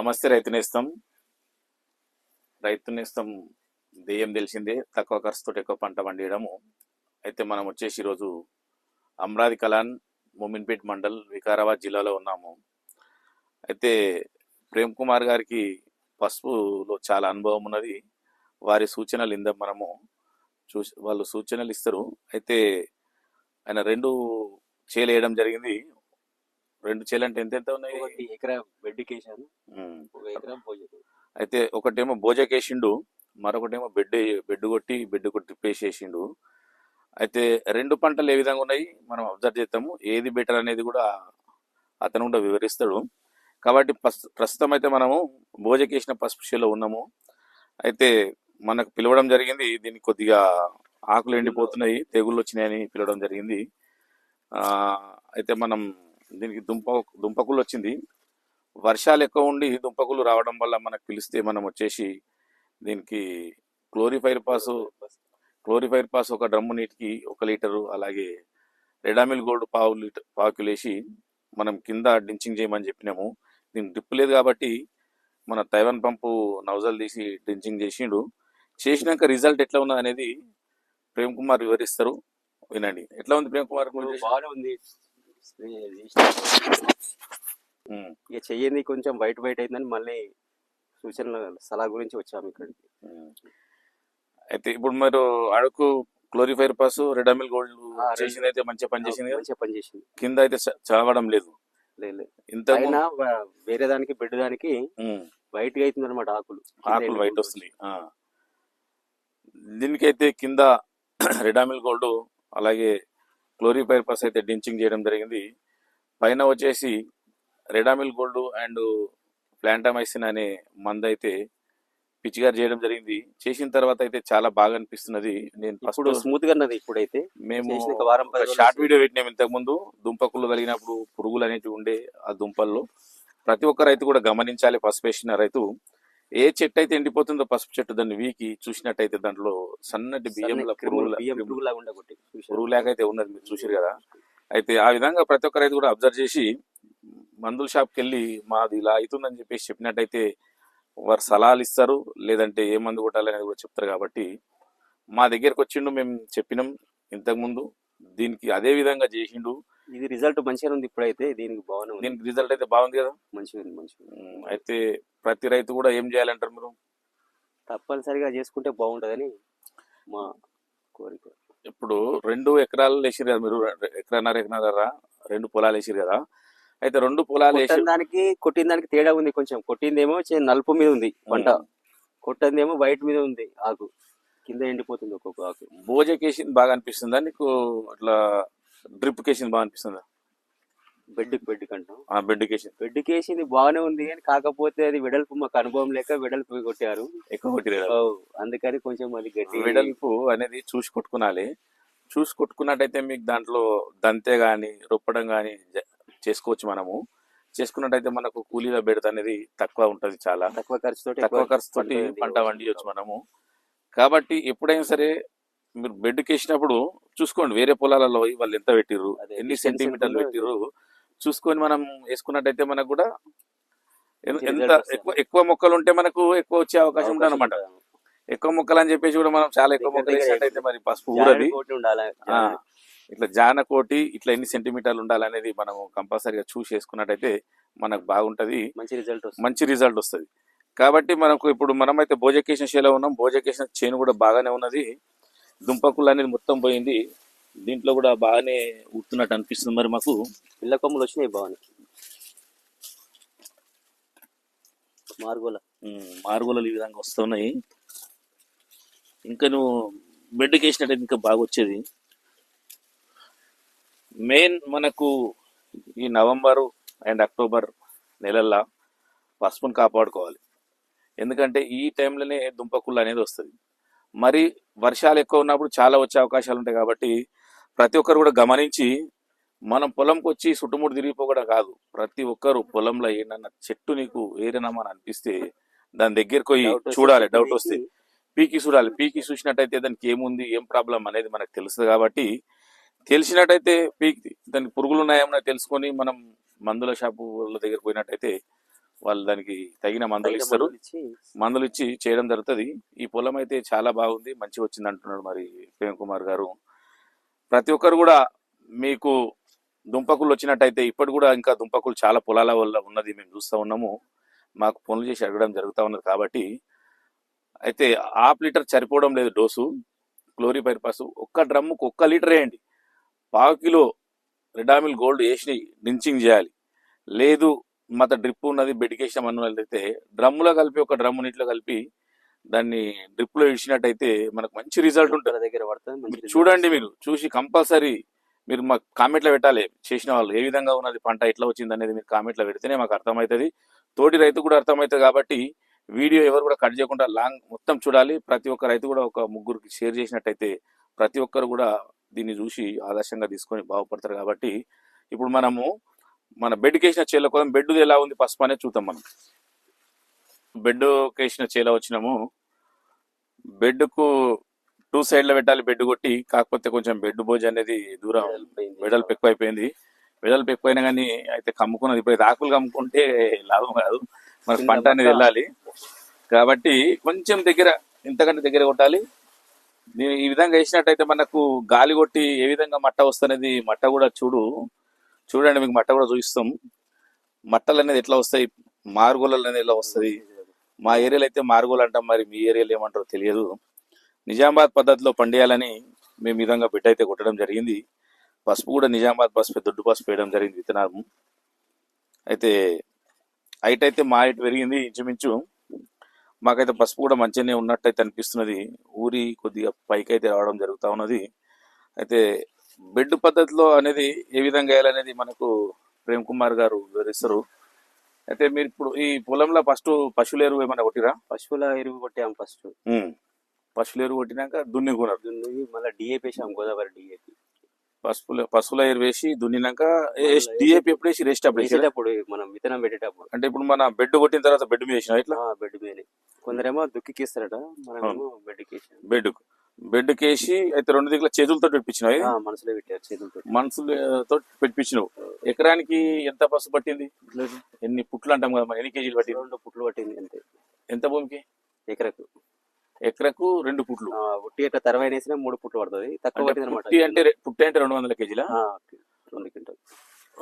నమస్తే రైతు నేస్తం రైతు నేస్తం దెయ్యం తెలిసిందే తక్కువ ఖర్చుతో ఎక్కువ పంట పండియడము. అయితే మనం వచ్చేసి ఈరోజు అమరాది కలాన్ మోమిన్పేట్ మండల్ వికారాబాద్ జిల్లాలో ఉన్నాము. అయితే ప్రేమ్ కుమార్ గారికి పసుపులో చాలా అనుభవం ఉన్నది. వారి సూచనలు ఇందాం మనము చూసి వాళ్ళు సూచనలు ఇస్తారు. అయితే ఆయన రెండు చేలు వేయడం జరిగింది. రెండు చేలు అంటే ఎంత ఎంత ఉన్నాయి? ఒకటి ఎకరా. ఒక అయితే ఒకటేమో భోజకేసిండు మరొకటేమో బెడ్ బెడ్ కొట్టి బెడ్ కొట్టి పేసేసిండు. అయితే రెండు పంటలు ఏ విధంగా ఉన్నాయి మనం అబ్జర్వ్ చేస్తాము ఏది బెటర్ అనేది కూడా అతను కూడా వివరిస్తాడు. కాబట్టి ప్రస్తుతం అయితే మనము భోజకేసిన పసుపు చేలో ఉన్నాము. అయితే మనకు పిలవడం జరిగింది దీనికి కొద్దిగా ఆకులు ఎండిపోతున్నాయి తెగుళ్ళు వచ్చినాయని పిలవడం జరిగింది. అయితే మనం దీనికి దుంప దుంపకులు వచ్చింది వర్షాలు ఎక్కువ ఉండి దుంపకులు రావడం వల్ల మనకు పిలిస్తే మనం వచ్చేసి దీనికి క్లోరిఫైర్ పాస్ క్లోరిఫైర్ పాస్ ఒక డ్రమ్ము నీటికి ఒక లీటరు అలాగే రెడామిల్ గోల్డ్ పావు లీటర్ పావు కిలో వేసి మనం కింద డించింగ్ చేయమని చెప్పినాము. దీనికి డ్రిప్ లేదు కాబట్టి మన తైవాన్ పంపు నౌజల్ తీసి డించింగ్ చేసిండు. చేసినాక రిజల్ట్ ఎట్లా ఉన్నది అనేది ప్రేమ్ కుమార్ వివరిస్తారు. వినండి. ఎట్లా ఉంది ప్రేమ్ కుమార్? బాగానే ఉంది. స్ప్రే చేసిన. ఉమ్, ఇక చెయ్యింది కొంచెం వైట్ వైట్ అయిందని మళ్ళీ సూచనల సలహా గురించి వచ్చాము ఇక్కడికి. అయితే ఇప్పుడు మీరు అడుగు క్లోరిఫైర్ పాస్ రెడామిల్ గోల్డ్. చేసింది అయితే మంచిగా పనిచేసింది కదా? మంచిగా పనిచేసింది కింద అయితే చ- చదవడం లేదు. ఇంత పైన వేరే దానికి బెడ్ దానికి వైట్గా అవుతుంది అనమాట ఆకులు ఆకులు వైట్. వస్తున్నాయి. దీనికైతే కింద రెడామిల్ గోల్డ్ అలాగే క్లోరిఫైర్ పాస్ అయితే డించింగ్ చేయడం జరిగింది. పైన వచ్చేసి రెడామిల్ గోల్డ్ అండ్ ప్లాంటామైసిన్ అనే మందు అయితే పిచ్చిగారు చేయడం జరిగింది. చేసిన తర్వాత అయితే చాలా బాగా అనిపిస్తున్నది. నేను ఇప్పుడు ఫస్ట్ స్మూత్గా ఉన్నది ఇప్పుడైతే? మేము షార్ట్. వీడియో పెట్టినాం ఇంతకు ముందు. దుంపకులు కలిగినప్పుడు పురుగులు అనేటివి ఉండే ఆ దుంపల్లో. ప్రతి ఒక్క రైతు కూడా గమనించాలి. పసుపు వేసిన రైతు. ఏ చెట్టు అయితే ఎండిపోతుందో పసుపు చెట్టు దాన్ని వీకి చూసినట్టయితే దాంట్లో సన్నటి బియ్యంలో పురుగులాగా అయితే ఉన్నది మీరు చూసారు కదా. అయితే ఆ విధంగా ప్రతి ఒక్క రైతు కూడా అబ్జర్వ్ చేసి మందుల షాప్కి వెళ్ళి మాది ఇలా అవుతుందని చెప్పేసి చెప్పినట్టయితే వారు సలహాలు ఇస్తారు. లేదంటే ఏ మందు కొట్టాలనేది కూడా చెప్తారు కాబట్టి మా దగ్గరకు వచ్చిండు మేము చెప్పినాం ఇంతకుముందు. దీనికి అదే విధంగా చేసిండు. ఇది రిజల్ట్ మంచిగా ఉంది ఇప్పుడైతే దీనికి బాగానే ఉంది. దీనికి రిజల్ట్ అయితే బాగుంది కదా? మంచిగా ఉంది మంచిగా అయితే ప్రతి రైతు కూడా ఏం చేయాలంటారు మీరు? తప్పనిసరిగా చేసుకుంటే బాగుంటదని మా కోరిక. ఇప్పుడు రెండు ఎకరాలు వేసిరు కదా మీరు? ఎకరన్నర ఎకరన్నర రెండు పొలాలు వేసిరు కదా? అయితే రెండు పొలాలు వేసి కొట్టిన దానికి కొట్టిన దానికి తేడా ఉంది కొంచెం. కొట్టిందేమో నలుపు మీద ఉంది పంట. కొట్టిందేమో వైట్ మీద ఉంది ఆకు. కింద ఎండిపోతుంది ఒక్కొక్క ఆకు. భోజకేసింది బాగా అనిపిస్తుందా నీకు? అట్లా డ్రిప్ కేసింది బాగా అనిపిస్తుందా. బెడ్ బెడ్ కంటాం? ఆ బెడ్ కేసింది. బెడ్ కేసింది బాగానే ఉంది కానీ కాకపోతే అది వెడల్పు మాకు అనుభవం లేక వెడల్పు కొట్టారు. ఎక్కువ కొట్టిరు ఓ, అందుకని కొంచెం అది గట్టి వెడల్పు అనేది చూసి కొట్టుకునాలి. చూసి కొట్టుకున్నట్టయితే మీకు దాంట్లో దంతే గాని రొప్పడం గాని జ- చేసుకోవచ్చు మనము. చేసుకున్నట్టయితే మనకు కూలీల బెడత అనేది తక్కువ ఉంటది చాలా. తక్కువ ఖర్చుతో తక్కువ ఖర్చుతోటి పంట వండియొచ్చు మనము. కాబట్టి ఎప్పుడైనా సరే మీరు బెడ్ కేసినప్పుడు చూసుకోండి వేరే పొలాలలో వాళ్ళు ఎంత పెట్టిర్రు ఎన్ని సెంటీమీటర్లు పెట్టిర్రు చూసుకొని మనం వేసుకున్నట్టయితే మనకు కూడా ఎంత. ఎక్కువ ఎక్కువ మొక్కలు ఉంటే మనకు ఎక్కువ వచ్చే అవకాశం ఉంటుంది అనమాట ఎక్కువ మొక్కలు అని చెప్పేసి కూడా మనం చాలా ఎక్కువ మొక్కలు వేసినట్టయితే మరి పసుపు ఊరది. ఇట్లా జాన కోటి ఇట్లా ఎన్ని సెంటీమీటర్లు ఉండాలనేది మనం కంపల్సరీగా చూసి వేసుకున్నట్టయితే మనకు బాగుంటది. మంచి రిజల్ట్ వస్తుంది. మంచి రిజల్ట్ వస్తుంది. కాబట్టి మనకు ఇప్పుడు మనమైతే భోజకేసిన చేలో ఉన్నాం. భోజకేసిన చేను కూడా బాగానే ఉన్నది. దుంపకులు అనేది మొత్తం పోయింది. దీంట్లో కూడా బాగానే ఉడుతున్నట్టు అనిపిస్తుంది మరి మాకు. పిల్ల కొమ్మలు వచ్చినాయి బాగున్నాయి మార్గోల. మారుగులలు ఈ విధంగా వస్తున్నాయి. ఇంకా నువ్వు బెడ్కి వేసినట్టయితే ఇంకా బాగా వచ్చేది. మెయిన్ మనకు ఈ నవంబరు అండ్ అక్టోబర్ నెలల్లో పసుపును కాపాడుకోవాలి. ఎందుకంటే ఈ టైంలోనే దుంపకుళ్ళు అనేది వస్తుంది. మరి వర్షాలు ఎక్కువ ఉన్నప్పుడు చాలా వచ్చే అవకాశాలు ఉంటాయి కాబట్టి ప్రతి ఒక్కరు కూడా గమనించి మనం పొలంకి వచ్చి చుట్టుముట్టు తిరిగిపోకూడదు కాదు. ప్రతి ఒక్కరు పొలంలో ఏదన్నా చెట్టు నీకు ఏరినామని అనిపిస్తే దాని దగ్గరికి పోయి చూడాలి డౌట్ వస్తే పీకి చూడాలి. పీకి చూసినట్టయితే దానికి ఏముంది ఏం ప్రాబ్లం అనేది మనకు తెలుస్తుంది కాబట్టి తెలిసినట్టయితే పీకి దానికి పురుగులు ఉన్నాయేమో తెలుసుకొని మనం మందుల షాపు వాళ్ళ దగ్గర పోయినట్టయితే వాళ్ళు దానికి తగిన మందులు ఇస్తారు. మందులు ఇచ్చి చేయడం జరుగుతుంది. ఈ పొలం అయితే చాలా బాగుంది మంచిగా వచ్చింది అంటున్నాడు మరి ప్రేమ్ కుమార్ గారు. ప్రతి ఒక్కరు కూడా మీకు దుంపకులు వచ్చినట్టయితే ఇప్పటి కూడా ఇంకా దుంపకులు చాలా పొలాల వల్ల ఉన్నది మేము చూస్తూ ఉన్నాము. మాకు పనులు చేసి అడగడం జరుగుతూ ఉన్నది కాబట్టి అయితే హాఫ్ లీటర్ సరిపోవడం లేదు డోసు క్లోరిపైర్పాస్ ఒక్క డ్రమ్ముకు ఒక్క లీటర్ వేయండి. పావు కిలో రెడామిల్ గోల్డ్ వేసి డించింగ్ చేయాలి. లేదు మత డ్రిప్ ఉన్నది బెడికేషన్ అన్నట్లయితే డ్రమ్ములో కలిపి ఒక డ్రమ్ము నీటిలో కలిపి దాన్ని డ్రిప్లో ఇచ్చినట్టయితే మనకు మంచి రిజల్ట్ ఉంటుంది. దగ్గర పడుతుంది చూడండి మీరు చూసి కంపల్సరీ మీరు మాకు కామెంట్లో పెట్టాలి. చేసిన వాళ్ళు ఏ విధంగా ఉన్నది పంట ఎట్లా వచ్చింది అనేది మీరు కామెంట్లో పెడితేనే మాకు అర్థమవుతుంది. తోటి రైతు కూడా అర్థమవుతుంది కాబట్టి వీడియో ఎవరు కూడా కట్ చేయకుండా లాంగ్ మొత్తం చూడాలి. ప్రతి ఒక్క రైతు కూడా ఒక ముగ్గురికి షేర్ చేసినట్టయితే ప్రతి ఒక్కరు కూడా దీన్ని చూసి ఆదర్శంగా తీసుకొని బాగుపడతారు కాబట్టి ఇప్పుడు మనము మన బెడ్కి వేసిన చేల కోసం బెడ్ ఎలా ఉంది పసుపు అనేది చూద్దాం మనం. బెడ్ వేసిన చేల వచ్చినాము. బెడ్కు టూ సైడ్లో పెట్టాలి బెడ్ కొట్టి కాకపోతే కొంచెం బెడ్ బోజ్ అనేది దూరం. వెడల్పు ఎక్కువైపోయింది. వెడల్పు ఎక్కువైనా కానీ అయితే కమ్ముకున్నది. ఇప్పుడు ఆకులు కమ్ముకుంటే లాభం కాదు. మన పంట అనేది. వెళ్ళాలి. కాబట్టి కొంచెం దగ్గర ఇంతకంటే దగ్గర కొట్టాలి. ఈ విధంగా వేసినట్టయితే మనకు గాలి కొట్టి ఏ విధంగా మట్ట వస్తున్నది మట్ట కూడా చూడు. చూడండి మీకు మట్ట కూడా చూపిస్తాం. మట్టలు అనేది ఎట్లా వస్తాయి? మార్గోలలు అనేది ఎలా వస్తుంది? మా ఏరియాలో అయితే మార్గోలు అంటాం మరి మీ ఏరియాలో ఏమంటారో తెలియదు. నిజామాబాద్ పద్ధతిలో పండియాలని మేము విధంగా బిడ్డ అయితే కొట్టడం జరిగింది. పసుపు కూడా నిజామాబాద్ పసుపు దొడ్డు పసుపు వేయడం జరిగింది విత్తనాలు. అయితే హైట్ అయితే మా హైట్ పెరిగింది ఇంచుమించు. మాకైతే పసుపు కూడా మంచిగానే ఉన్నట్టయితే అనిపిస్తున్నది. ఊరి కొద్దిగా పైకి అయితే రావడం జరుగుతూ ఉన్నది. అయితే బెడ్ పద్ధతిలో అనేది ఏ విధంగా వేయాలనేది మనకు ప్రేమ్ కుమార్ గారు వివరిస్తారు. అయితే మీరు ఇప్పుడు ఈ పొలంలో ఫస్ట్ పశువుల ఎరువు ఏమైనా కొట్టిరా? పశువుల ఎరువు కొట్టాం ఫస్ట్. పశువుల ఎరువు కొట్టినాక దున్నుకున్నారు దున్ని మళ్ళీ డిఏపి వేసాం గోదావరి డిఏపి. పసుపుల పశువుల ఎరువు వేసి దున్నినాక డిఏపి ఎప్పుడు వేసి రెస్ట్ అప్పుడు వేసిరా? వేసేటప్పుడు మనం విత్తనం పెట్టేటప్పుడు. అంటే ఇప్పుడు మన బెడ్ కొట్టిన తర్వాత బెడ్ మీద వేసిన ఇట్లా? బెడ్ మీదనే. కొందరేమో దుక్కికిస్తారట మనమేమో బెడ్కి వేసాం బెడ్ కేసి అయితే రెండు దిగుల చేతులతో పెట్టించినావు మనసులో పెట్టారు చేతులతో. మనసులతో పెట్టించినావు. ఎకరానికి ఎంత పసుపు పట్టింది? ఎన్ని పుట్లు అంటాం కదా ఎన్ని కేజీలు పట్టింది? రెండు పుట్లు పట్టింది అంతే. ఎంత భూమికి? ఎకరకు. ఎకరకు రెండు పుట్లు. ఆ, ఉట్టి అట్లా తరవై వేసినా మూడు పుట్లు పడుతుంది. తక్కువ అంటే పట్టింది అనమాట పుట్టి అంటే పుట్టి అంటే రెండు వందల కేజీల? రెండు క్వింటల్.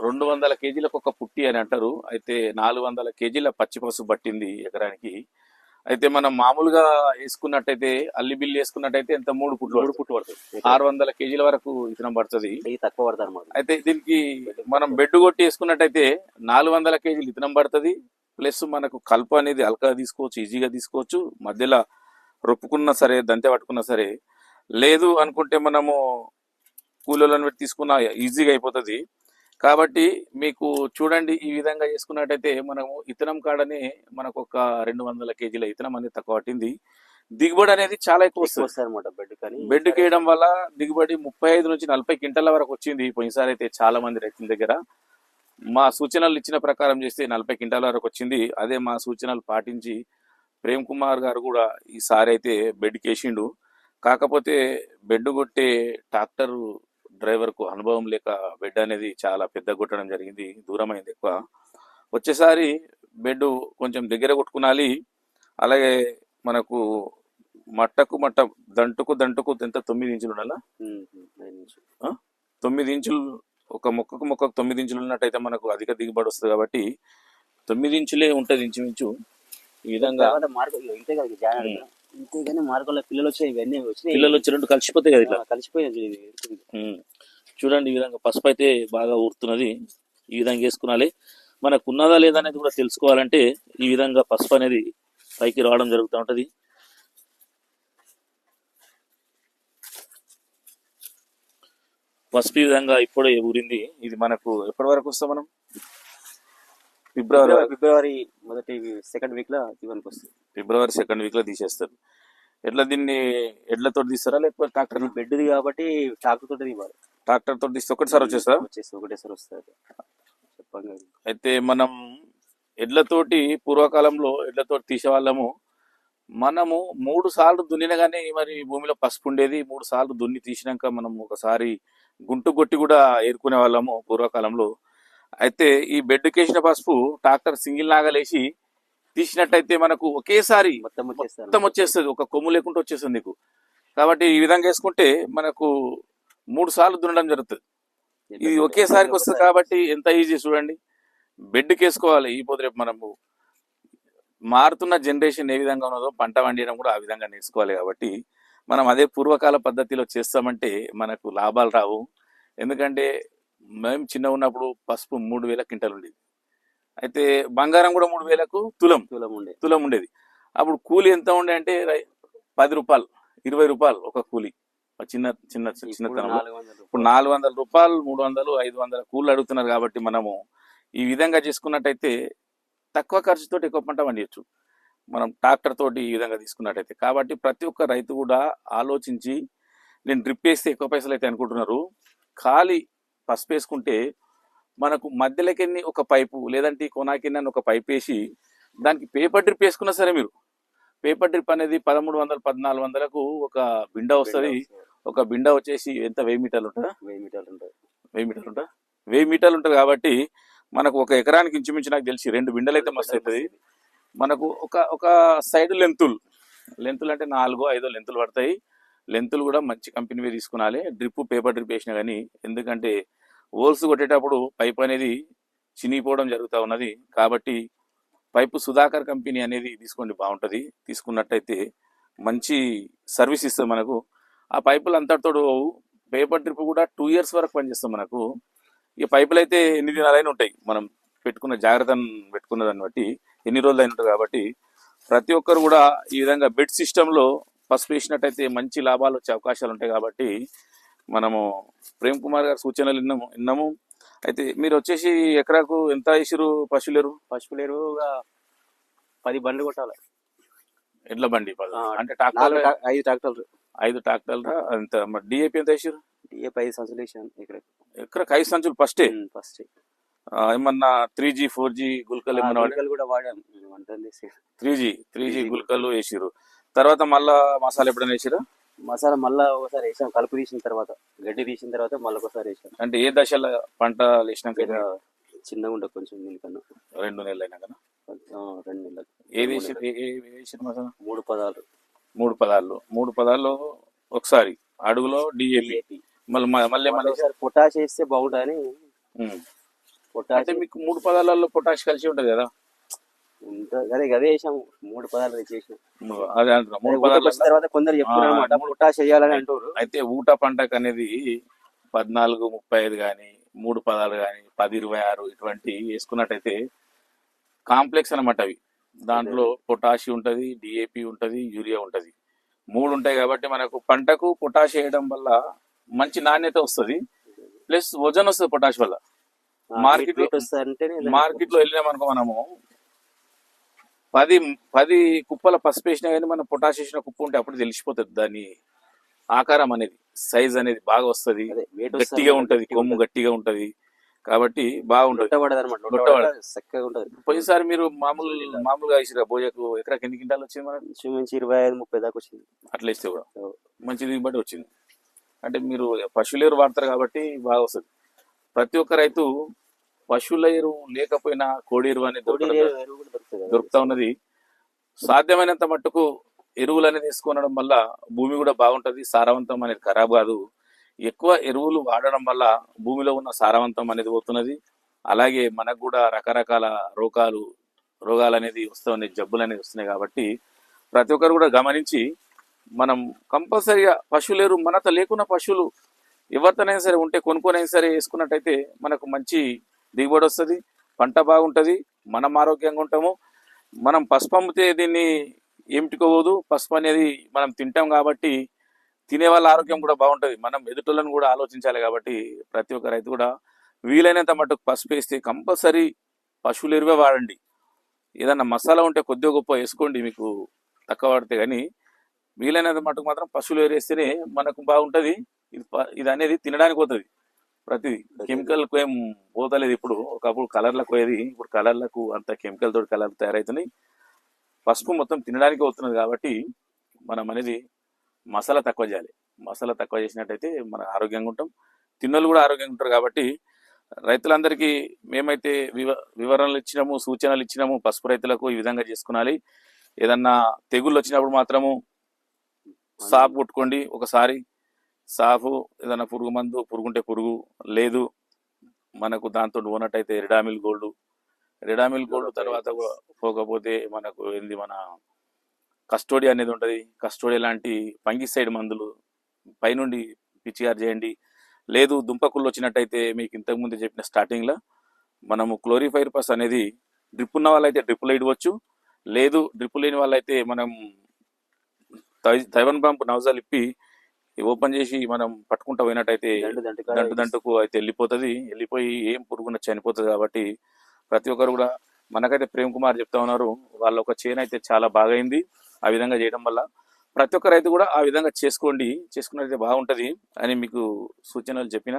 రెండు వందల కేజీలకు ఒక పుట్టి అని అంటారు. అయితే నాలుగు వందల కేజీల పచ్చి పసుపు పట్టింది ఎకరానికి. అయితే మనం మామూలుగా వేసుకున్నట్టయితే అల్లి బిల్లు వేసుకున్నట్టయితే ఎంత? మూడు పుట్లు మూడు. పుట్లు పడుతుంది ఆరు వందల కేజీల వరకు ఇతనం పడుతుంది. తక్కువ పడుతుంది అనమాట అయితే దీనికి మనం బెడ్ కొట్టి వేసుకున్నట్టయితే నాలుగు వందల కేజీలు ఇతనం పడుతుంది. ప్లస్ మనకు కలుపు అనేది అల్కా తీసుకోవచ్చు ఈజీగా తీసుకోవచ్చు. మధ్యలో రొప్పుకున్నా సరే దంతె పట్టుకున్నా సరే లేదు అనుకుంటే మనము కూలీలను పెట్టి తీసుకున్న ఈజీగా అయిపోతుంది. కాబట్టి మీకు చూడండి ఈ విధంగా చేసుకున్నట్టయితే మనము ఇతనం కాడనే మనకు ఒక రెండు వందల కేజీల ఇతనం అనేది తక్కువ పట్టింది. దిగుబడి అనేది చాలా ఎక్కువ వస్తుంది. అనమాట బెడ్ కానీ బెడ్ వేయడం వల్ల దిగుబడి ముప్పై ఐదు నుంచి నలభై క్వింటల వరకు వచ్చింది పోయినసారి అయితే చాలా మంది రైతుల దగ్గర. మా సూచనలు ఇచ్చిన ప్రకారం చేస్తే నలభై క్వింటాల వరకు వచ్చింది. అదే మా సూచనలు పాటించి ప్రేమ్ కుమార్ గారు కూడా ఈసారి అయితే బెడ్ కేసిండు. కాకపోతే బెడ్ కొట్టే ట్రాక్టర్ డ్రైవర్కు అనుభవం లేక బెడ్ అనేది చాలా పెద్ద కొట్టడం జరిగింది దూరమైంది ఎక్కువ. వచ్చేసారి బెడ్ కొంచెం దగ్గర కొట్టుకునాలి అలాగే మనకు మట్టకు మట్ట దంటుకు దంటుకు ఎంత? తొమ్మిది ఇంచులు ఉండాలా. తొమ్మిది ఇంచులు ఒక మొక్కకు మొక్కకు తొమ్మిది ఇంచులు ఉన్నట్టయితే మనకు అధిక దిగుబడి వస్తుంది కాబట్టి తొమ్మిది ఇంచులే ఉంటది ఇంచుమించు. ఈ విధంగా కానీ మార్గంలో పిల్లలు వచ్చాయి ఇవన్నీ వచ్చినాయి. పిల్లలు వచ్చి రెండు కలిసిపోతాయి కదా ఇట్లా. చూడు ఇది. ఉమ్. చూడండి ఈ విధంగా పసుపు అయితే బాగా ఊరుతున్నది. ఈ విధంగా వేసుకునాలి. మనకు ఉన్నదా లేదా అనేది కూడా తెలుసుకోవాలంటే ఈ విధంగా పసుపు అనేది పైకి రావడం జరుగుతూ ఉంటది. పసుపు ఈ విధంగా ఇప్పుడే ఊరింది. ఇది మనకు ఎప్పటి వరకు వస్తాం మనం? ఫిబ్రవరి ఫిబ్రవరి మొదటి సెకండ్ వీక్లో వస్తుంది. ఫిబ్రవరి సెకండ్ వీక్లో తీసేస్తారు. ఎట్లా దీన్ని ఎడ్లతో తీస్తారా? లేకపోతే ట్రాక్టర్ బెడ్ది కాబట్టి ట్రాక్టర్ తోటి ఇవ్వాలి ట్రాక్టర్ తోటి తీస్తే ఒకటిసారి వచ్చేస్తారా? వచ్చేసి ఒకటేసారి వస్తుంది చెప్పండి. అయితే మనం ఎడ్లతోటి పూర్వకాలంలో ఎడ్లతోటి తీసేవాళ్ళము మనము మూడు సార్లు దున్నిన కానీ మరి భూమిలో పసుపు ఉండేది. మూడు సార్లు దున్ని తీసినాక మనం ఒకసారి గుంటు కొట్టి కూడా ఏరుకునే వాళ్ళము పూర్వకాలంలో. అయితే ఈ బెడ్ కేసిన పసుపు ట్రాక్టర్ సింగిల్ నాగలేసి తీసినట్టయితే మనకు ఒకేసారి మొత్తం వచ్చేస్తుంది. ఒక కొమ్ము లేకుండా వచ్చేస్తుంది నీకు. కాబట్టి ఈ విధంగా వేసుకుంటే మనకు మూడు సార్లు దున్నడం జరుగుతుంది. ఇది ఒకేసారికి వస్తుంది కాబట్టి ఎంత ఈజీ చూడండి. బెడ్కి వేసుకోవాలి ఈ పొద్దు రేపు మనము మారుతున్న జనరేషన్ ఏ విధంగా ఉన్నదో పంట పండియడం కూడా ఆ విధంగా నేర్చుకోవాలి కాబట్టి మనం అదే పూర్వకాల పద్ధతిలో చేస్తామంటే మనకు లాభాలు రావు. ఎందుకంటే మేము చిన్న ఉన్నప్పుడు పసుపు మూడు వేల క్వింటల్ ఉండేది. అయితే బంగారం కూడా మూడు వేలకు తులం. తులం ఉండే. తులం ఉండేది. అప్పుడు కూలి ఎంత ఉండే అంటే పది రూపాయలు ఇరవై రూపాయలు ఒక కూలి. చిన్న చిన్న వందలు ఇప్పుడు నాలుగు వందల రూపాయలు మూడు వందలు ఐదు వందల కూలీలు అడుగుతున్నారు కాబట్టి మనము ఈ విధంగా చేసుకున్నట్టయితే తక్కువ ఖర్చుతోటి ఎక్కువ పంట పండించచ్చు మనం ట్రాక్టర్ తోటి ఈ విధంగా తీసుకున్నట్టయితే. కాబట్టి ప్రతి ఒక్క రైతు కూడా ఆలోచించి నేను డ్రిప్ వేస్తే ఎక్కువ పైసలు అయితే అనుకుంటున్నారు. ఖాళీ పసుపు వేసుకుంటే మనకు మధ్యలోకెన్ని ఒక పైపు లేదంటే కొనాకిన్ని అని ఒక పైప్ వేసి దానికి పేపర్ డ్రిప్ వేసుకున్నా సరే మీరు. పేపర్ డ్రిప్ అనేది పదమూడు వందలు పద్నాలుగు వందలకు ఒక బిండ వస్తుంది. ఒక బిండ వచ్చేసి ఎంత? వెయ్యి మీటర్లు ఉంటుందా? వెయ్యి మీటర్లు ఉంటుంది. వెయ్యి మీటర్లు ఉంటా వెయ్యి మీటర్లు ఉంటుంది కాబట్టి మనకు ఒక ఎకరానికి ఇంచుమించు నాకు తెలిసి రెండు బిండలు అయితే మస్తు అవుతుంది. మనకు ఒక ఒక సైడ్ లెంతులు. లెంతులు అంటే నాలుగో ఐదో లెంతులు పడతాయి. లెంతులు కూడా మంచి కంపెనీవే తీసుకునాలి. డ్రిప్ పేపర్ డ్రిప్ వేసినా కానీ ఎందుకంటే హోల్స్ కొట్టేటప్పుడు పైప్ అనేది చినిగిపోవడం జరుగుతూ ఉన్నది. కాబట్టి పైపు సుధాకర్ కంపెనీ అనేది తీసుకోండి బాగుంటుంది. తీసుకున్నట్టయితే మంచి సర్వీస్ ఇస్తుంది మనకు. ఆ పైపులు అంతటితో పేపర్ డ్రిప్ కూడా టూ ఇయర్స్ వరకు పనిచేస్తాం మనకు. ఈ పైపులు అయితే ఎన్ని దినాలైనా ఉంటాయి. మనం పెట్టుకున్న జాగ్రత్తను పెట్టుకున్న దాన్ని బట్టి ఎన్ని రోజులు అయిన ఉంటుంది కాబట్టి ప్రతి ఒక్కరు కూడా ఈ విధంగా బెడ్ సిస్టంలో పసుపు వేసినట్టయితే మంచి లాభాలు వచ్చే అవకాశాలు ఉంటాయి కాబట్టి మనము ప్రేమ్ కుమార్ గారి సూచనలు విన్నాము విన్నాము. అయితే మీరు వచ్చేసి ఎకరాకు ఎంత వేసిరు పశువులేరు? పశువులేరు పది బండ్లు కొట్టాలి. ఎడ్ల బండి పద. ఆ, అంటే ట్రాక్టర్ నాలుగు ఐదు ట్రాక్టర్లు. ఐదు ట్రాక్టర్లు. అంత డిఏపి ఎంత వేసిరు డిఏపి ఐదు సంచులు వేసాను ఇక్కడ ఎకరాకు ఐదు సంచులు ఫస్టే ఫస్ట్ ఆ, ఏమన్నా త్రీ జీ ఫోర్ జీ గుల్కలు ఏమన్నా కూడా వాడాం. వంట చేసి three G three G 3G గుల్కలు వేసిరు తర్వాత మళ్ళా మసాలా ఎప్పుడైనా వేసిరా మసాలా మళ్ళా ఒకసారి వేసాం కలుపు తీసిన తర్వాత గడ్డి తీసిన తర్వాత మళ్ళీ ఒకసారి వేసాం. అంటే ఏ దశలో పంట వేసినాక ఇక్కడ చిన్నగా ఉండదు కొంచెం దీనికన్నా రెండు నెలలు అయినా కదా? ఆ, రెండు నెలలు. ఏది? ఏ- ఏ- మసాలా? మూడు పదాలు. మూడు పదాలు. మూడు పదాలు ఒకసారి. అడుగులో డిఏపి DAP. మళ్ళీ మళ్ళీ మళ్ళీ ఒకసారి పొటాష్ వేస్తే బాగుంటుందని. పొటాష్ అంటే మీకు మూడు పదాలలో పొటాష్ కలిసి ఉంటది కదా? అదే అదే వేసాము మూడు పదాలు చేసాం మూడు- అదే పదాలు తర్వాత కొందరు చెప్తున్నారు అనమాట పొటాష్ వేయాలని అంటారు అయితే ఊట పంటకు అనేది పద్నాలుగు ముప్పై ఐదు కానీ మూడు పదాలు కానీ పది ఇరవై ఆరు ఇటువంటి వేసుకున్నట్టయితే కాంప్లెక్స్ అన్నమాట అవి. దాంట్లో పొటాషి ఉంటది డిఏపి ఉంటది యూరియా ఉంటది. మూడు ఉంటాయి కాబట్టి మనకు పంటకు పొటాష్ వేయడం వల్ల మంచి నాణ్యత వస్తుంది. ప్లస్ వజన్ వస్తుంది పొటాష్ వల్ల. మార్కెట్లో వెళ్ళినామనుకో మనము పది పది కుప్పల పసుపు వేసినా కానీ మనం పొటాష్ వేసిన కుప్ప ఉంటే అప్పుడు తెలిసిపోతుంది దాని ఆకారం అనేది సైజ్ అనేది బాగా వస్తది. గట్టిగా ఉంటది కొమ్ము గట్టిగా ఉంటది. కాబట్టి బాగుంటది. పోయినసారి మీరు మామూలు మామూలుగా వేసిరా భోజకు? ఎకరాకి ఎన్ని క్వింటాలు వచ్చింది మనకు? ఇంచుమించు ఇరవై ఐదు ముప్పై దాకా వచ్చింది. అట్లా ఇస్తే కూడా. మంచి దిగుబడి వచ్చింది. అంటే మీరు పశువుల ఎరువు వాడతారు కాబట్టి బాగా వస్తుంది. ప్రతి ఒక్క రైతు పశువుల ఎరువు లేకపోయినా కోడి ఎరువు అనేది. దొరుకుతా ఉన్నది. సాధ్యమైనంత మట్టుకు ఎరువులు అనేది తీసుకోవడం వల్ల భూమి కూడా బాగుంటది సారవంతం అనేది ఖరాబ్ కాదు. ఎక్కువ ఎరువులు వాడడం వల్ల భూమిలో ఉన్న సారవంతం అనేది పోతున్నది. అలాగే మనకు కూడా రకరకాల రోగాలు రోగాలు అనేది వస్తున్నాయి జబ్బులు అనేది వస్తున్నాయి కాబట్టి ప్రతి ఒక్కరు కూడా గమనించి మనం కంపల్సరిగా పశువులు ఎరువు మనతో లేకున్న పశువులు ఎవరితోనైనా సరే ఉంటే కొనుక్కొనైనా సరే వేసుకున్నట్టయితే మనకు మంచి దిగుబడి వస్తుంది పంట బాగుంటుంది మనం ఆరోగ్యంగా ఉంటాము. మనం పసుపు అమ్మితే దీన్ని ఏమిటికోవద్దు పసుపు అనేది మనం తింటాం కాబట్టి తినే వాళ్ళ ఆరోగ్యం కూడా బాగుంటుంది. మనం ఎదుటోళ్ళని కూడా ఆలోచించాలి కాబట్టి ప్రతి ఒక్క రైతు కూడా వీలైనంత మటుకు పసుపు వేస్తే కంపల్సరీ పశువులు ఎరువే వాడండి. ఏదన్నా మసాలా ఉంటే కొద్దిగా గొప్ప వేసుకోండి మీకు తక్కువ పడితే కానీ వీలైనంత మటుకు మాత్రం పశువులు ఎరువేస్తేనే మనకు బాగుంటుంది. ఇది ఇది అనేది తినడానికి పోతుంది. ప్రతిది. కెమికల్ ఏం పోతలేదు ఇప్పుడు. ఒకప్పుడు కలర్లకు పోయేది ఇప్పుడు కలర్లకు అంత కెమికల్ తోటి కలర్ తయారవుతున్నాయి పసుపు మొత్తం తినడానికి అవుతున్నది కాబట్టి మనం అనేది మసాలా తక్కువ చేయాలి. మసాలా తక్కువ చేసినట్టయితే మన ఆరోగ్యంగా ఉంటాం. తిన్నోళ్ళు కూడా ఆరోగ్యంగా ఉంటారు కాబట్టి రైతులందరికీ మేమైతే వివ వివరణలు ఇచ్చినాము సూచనలు ఇచ్చినాము పసుపు రైతులకు ఈ విధంగా చేసుకునాలి. ఏదన్నా తెగుళ్ళు వచ్చినప్పుడు మాత్రము సాపు కొట్టుకోండి. ఒకసారి సాఫు ఏదైనా పురుగు మందు పురుగుంటే పురుగు లేదు మనకు దాంతో ఉన్నట్టయితే రెడామిల్ గోల్డ్ రెడామిల్ గోల్డ్ తర్వాత పోకపోతే మనకు ఏంది మన కస్టోడి అనేది ఉంటుంది. కస్టోడి లాంటి ఫంగిసైడ్ మందులు పైనుండి పిచిఆర్ చేయండి. లేదు దుంపకుళ్ళు వచ్చినట్టయితే మీకు ఇంతకుముందు చెప్పిన స్టార్టింగ్లో మనము క్లోరిఫైర్ పస్ అనేది డ్రిప్ ఉన్న వాళ్ళైతే డ్రిప్ ఇవ్వచ్చు లేదు డ్రిప్ లేని వాళ్ళైతే మనం తైవన్ పంప్ నవజాలు ఇప్పి ఓపెన్ చేసి మనం పట్టుకుంటా పోయినట్టయితే దంటు దంటుకు అయితే వెళ్ళిపోతుంది. వెళ్ళిపోయి ఏం పురుగున చనిపోతుంది కాబట్టి ప్రతి ఒక్కరు కూడా మనకైతే ప్రేమ్ కుమార్ చెప్తా ఉన్నారు వాళ్ళ ఒక చేను అయితే చాలా బాగైంది ఆ విధంగా చేయడం వల్ల ప్రతి ఒక్క రైతు కూడా ఆ విధంగా చేసుకోండి చేసుకున్నట్లయితే బాగుంటది అని మీకు సూచనలు చెప్పిన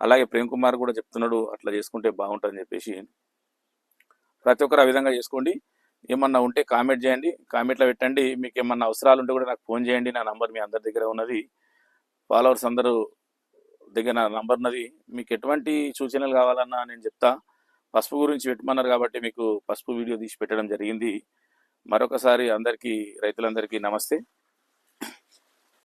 అలాగే ప్రేమ్ కుమార్ కూడా చెప్తున్నాడు అట్లా చేసుకుంటే బాగుంటుందని చెప్పేసి. ప్రతి ఒక్కరు ఆ విధంగా చేసుకోండి. ఏమన్నా ఉంటే కామెంట్ చేయండి. కామెంట్లో పెట్టండి. మీకు ఏమన్నా అవసరాలు ఉంటే కూడా నాకు ఫోన్ చేయండి. నా నంబర్ మీ అందరి దగ్గర ఉన్నది. ఫాలోవర్స్ అందరూ దగ్గర నా నంబర్ ఉన్నది. మీకు ఎటువంటి సూచనలు కావాలన్నా నేను చెప్తా. పసుపు గురించి పెట్టమన్నారు కాబట్టి మీకు పసుపు వీడియో తీసి పెట్టడం జరిగింది. మరొకసారి అందరికీ రైతులందరికీ నమస్తే.